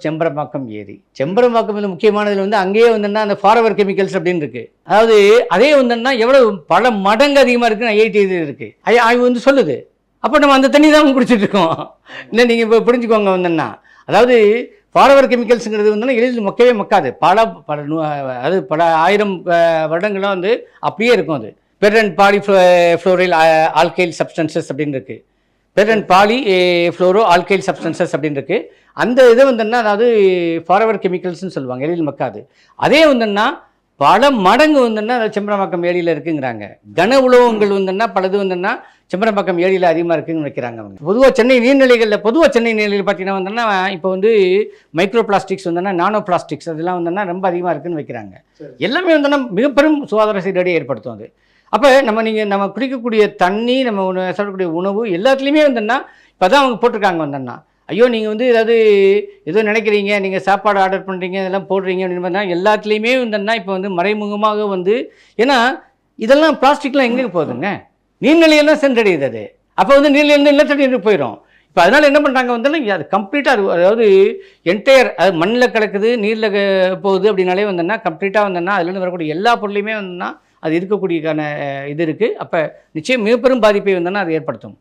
செம்பரம்பாக்கம் ஏரி. செம்பரம்பாக்கம் வந்து முக்கியமானதுல வந்து அங்கேயே வந்துன்னா அந்த ஃபாரவர் கெமிக்கல்ஸ் அப்படின்னு இருக்கு. அதாவது அதே வந்துன்னா எவ்வளவு பல மடங்கு அதிகமாக இருக்குன்னு ஐஐடி இது இருக்கு. ஐ- ஆய்வு வந்து சொல்லுது. அப்போ நம்ம அந்த தண்ணி தான் குடிச்சிட்டு இருக்கோம். இல்லை நீங்கள் இப்போ புரிஞ்சுக்கோங்க வந்துன்னா. அதாவது ஃபாரவர் கெமிக்கல்ஸுங்கிறது வந்து எளிதில் மக்கவே மக்காது. பல பல அது பல ஆயிரம் அஹ், வந்து அப்படியே இருக்கும் அது. Per and poly fluoro alkyl substances அப்படின்னு இருக்குது per and polyfluoro alkyl substances அப்படின்னு இருக்கு. அந்த இது வந்துன்னா அதாவது ஃபாரவர் கெமிக்கல்ஸ்னு சொல்லுவாங்க எளிதில் மக்காது. அதே வந்துன்னா பல மடங்கு வந்துன்னா செம்பரம்பாக்கம் ஏரியில் இருக்குங்கிறாங்க. கன உலோகங்கள் வந்துன்னா பலது வந்துன்னா செம்பரம்பாக்கம் ஏரியில் அதிகமாக இருக்குன்னு வைக்கிறாங்க அவங்க. பொதுவாக சென்னை நீர்நிலைகளில் பொதுவாக சென்னை நீர்நிலைகள் பார்த்தீங்கன்னா வந்துன்னா இப்போ வந்து மைக்ரோ பிளாஸ்டிக்ஸ் வந்துன்னா நானோ பிளாஸ்டிக்ஸ் அதெல்லாம் வந்துன்னா ரொம்ப அதிகமாக இருக்குன்னு வைக்கிறாங்க. எல்லாமே வந்துன்னா மிக பெரும் சுகாதார சீரடியை ஏற்படுத்தும் அது. அப்போ நம்ம நீங்கள் நம்ம குடிக்கக்கூடிய தண்ணி நம்ம உணவு சாப்பிடக்கூடிய உணவு எல்லாத்துலேயுமே வந்துன்னா இப்போ தான் அவங்க போட்டிருக்காங்க வந்தோன்னா ஐயோ நீங்கள் வந்து ஏதாவது ஏதோ நினைக்கிறீங்க நீங்கள் சாப்பாடு ஆர்டர் பண்ணுறீங்க இதெல்லாம் போடுறீங்க அப்படின்னு பார்த்தா எல்லாத்துலேயுமே வந்துன்னா இப்போ வந்து மறைமுகமாக வந்து ஏன்னா இதெல்லாம் பிளாஸ்டிக்லாம் எங்கே போகுதுங்க நீர்நிலையெல்லாம் சென்றடையுது அது. அப்போ வந்து நீர்நிலையிலேருந்து நிலத்தடி போயிடும் இப்போ அதனால் என்ன பண்ணுறாங்க வந்து அது கம்ப்ளீட்டாக அது அதாவது என்டையர் அது மண்ணில் கிடக்குது நீரில் போகுது அப்படின்னாலே வந்தோன்னா கம்ப்ளீட்டாக வந்தோன்னா அதுலேருந்து வரக்கூடிய எல்லா பொருளையுமே வந்தோன்னா அது இருக்கக்கூடியக்கான இது இருக்குது அப்போ நிச்சயம் மிகப்பெரும் பாதிப்பை வந்தோன்னா அது ஏற்படுத்தும்.